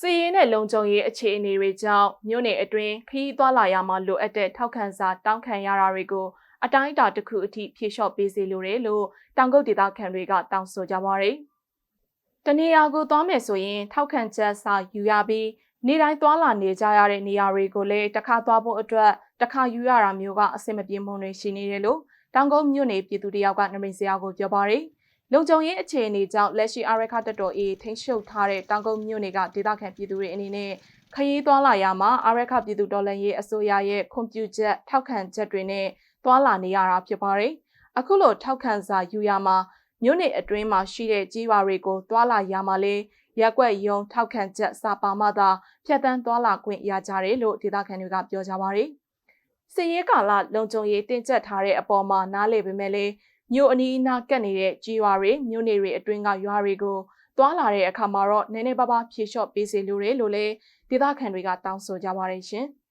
စီရင်တဲ့လုံခြုံရေးအခြေအနေတွေကြောင့်မြို့နယ်အတွင်းခရီးသွားလာရမှာလိုအပ်တဲ့ထောက်ခံစာတောင်းခံရတာတွေကိုအတိုင်းအတာတစ်ခုအထိဖြေလျှော့ပေးစေလိုတယ်လို့တောင်ကုတ်ဒေသခံတွေကတောင်းဆိုကြပါရယ်။တနေရာကိုသွားမယ်ဆိုရင်ထောက်ခံချက်စာယူရပြီးနေတိုင်းသွားလာနေကြရတဲ့နေရာတွေကိုလည်းတစ်ခါသွားဖို့အတွက်တစ်ခါယူရတာမျိုးကအဆင်မပြေမှုတွေရှိနေတယ်လို့တောင်ကုတ်မြို့နယ်ပြည်သူတယောက်ကနမိတ်စရာကိုပြောပါရယ်။ လုံခြုံရေးအခြေအနေကြောင့်လက်ရှိအာရခတက်တော်အေးထိန်းချုပ်ထားတဲ့တောင်ကုန်းမြို့နယ်ကဒေသခံပြည်သူတွေအနေနဲ့ခရီးသွားလာရမှာအာရခပြည်သူတော်လှန်ရေးအစိုးရရဲ့ခွန်ပြုချက်ထောက်ခံချက်တွေနဲ့သွားလာနေရတာဖြစ်ပါတယ်။အခုလိုထောက်ခံစာယူရမှာမြို့နယ်အတွင်းမှာရှိတဲ့ကြီးပါတွေကိုသွားလာရမှာလေရက်ွက်ယုံထောက်ခံချက်စာပါမှသာဖြတ်တန်းသွားလာခွင့်ရကြတယ်လို့ဒေသခံတွေကပြောကြပါတယ်။စည်ရဲကာလလုံခြုံရေးတင်ကျပ်ထားတဲ့အပေါ်မှာနားလည်ပေမဲ့လည်း မြို့အနီးအနားကပ်နေတဲ့ကြီးရွာတွေမြို့နယ်တွေအတွင်းကရွာတွေကိုတွာလာတဲ့အခါမှာတော့နည်းနည်းပါးပါးဖြေလျှော့ပေးစေလိုတယ်လို့လည်းဒေသခံတွေကတောင်းဆိုကြပါတယ်ရှင်။